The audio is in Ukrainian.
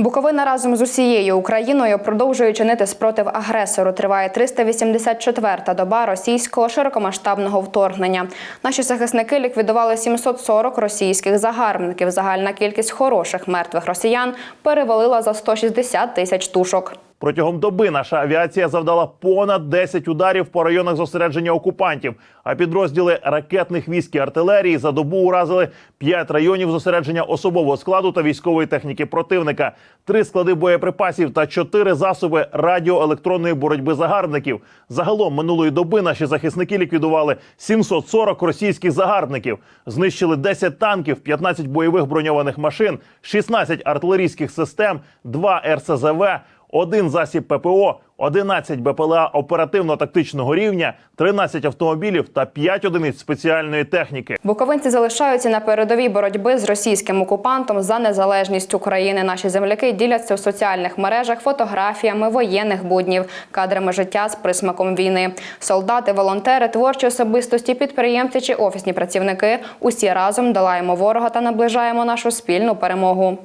Буковина разом з усією Україною продовжує чинити спротив агресору. Триває 384-та доба російського широкомасштабного вторгнення. Наші захисники ліквідували 740 російських загарбників. Загальна кількість хороших мертвих росіян перевалила за 160 тисяч тушок. Протягом доби наша авіація завдала понад 10 ударів по районах зосередження окупантів. А підрозділи ракетних військ і артилерії за добу уразили 5 районів зосередження особового складу та військової техніки противника, 3 склади боєприпасів та 4 засоби радіоелектронної боротьби загарбників. Загалом минулої доби наші захисники ліквідували 740 російських загарбників, знищили 10 танків, 15 бойових броньованих машин, 16 артилерійських систем, 2 РСЗВ, один засіб ППО, 11 БПЛА оперативно-тактичного рівня, 13 автомобілів та 5 одиниць спеціальної техніки. Буковинці залишаються на передовій боротьби з російським окупантом за незалежність України. Наші земляки діляться у соціальних мережах фотографіями воєнних буднів, кадрами життя з присмаком війни. Солдати, волонтери, творчі особистості, підприємці чи офісні працівники усі разом долаємо ворога та наближаємо нашу спільну перемогу.